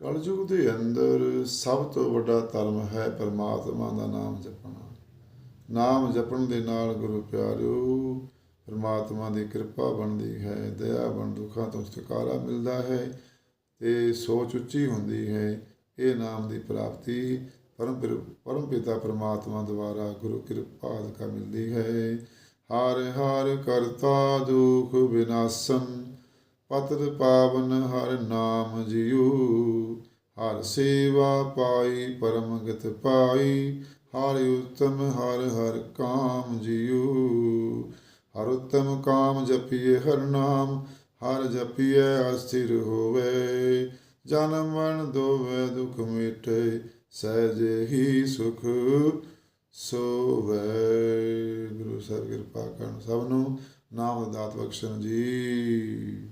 ਕਲਯੁਗ ਦੇ ਅੰਦਰ ਸਭ ਤੋਂ ਵੱਡਾ ਧਰਮ ਹੈ ਪਰਮਾਤਮਾ ਦਾ ਨਾਮ ਜਪਣਾ। ਨਾਮ ਜਪਣ ਦੇ ਨਾਲ ਗੁਰੂ ਪਿਆਰਿਓ, ਪਰਮਾਤਮਾ ਦੀ ਕਿਰਪਾ ਬਣਦੀ ਹੈ, ਦਇਆ ਬਣ, ਦੁੱਖਾਂ ਤੋਂ ਛੁਟਕਾਰਾ ਮਿਲਦਾ ਹੈ ਤੇ ਸੋਚ ਉੱਚੀ ਹੁੰਦੀ ਹੈ। ਇਹ ਨਾਮ ਦੀ ਪ੍ਰਾਪਤੀ ਪਰਮ ਪਰਮ ਪਿਤਾ ਪਰਮਾਤਮਾ ਦੁਆਰਾ ਗੁਰੂ ਕਿਰਪਾ ਕਾ ਮਿਲਦੀ ਹੈ। ਹਰ ਹਰ ਕਰਤਾ ਦੁਖ ਵਿਨਾਸਨ ਪਤਿਤ ਪਾਵਨ ਹਰ ਨਾਮ ਜਿਉ, ਹਰ ਸੇਵਾ ਪਾਈ ਪਰਮ ਗਤ ਪਾਈ, ਹਰ ਉਤਮ ਹਰ ਹਰ ਕਾਮ ਜਿਉ। ਹਰ ਉਤਮ ਕਾਮ ਜਪੀਏ ਹਰ ਨਾਮ, ਹਰ ਜਪੀਏ ਅਸਥਿਰ ਹੋਵੇ। ਜਨਮ ਮਰਨ ਦੋਵੇ ਦੁਖ ਮਿਟੇ, ਸਹਿਜੇ ਹੀ ਸੁਖ ਸੋਵੇ। ਗੁਰੂ ਸਾਹਿਬ ਕਿਰਪਾ ਕਰਨ ਸਭ ਨੂੰ ਨਾਮ ਦਾਤ ਬਖਸ਼ਣ ਜੀ।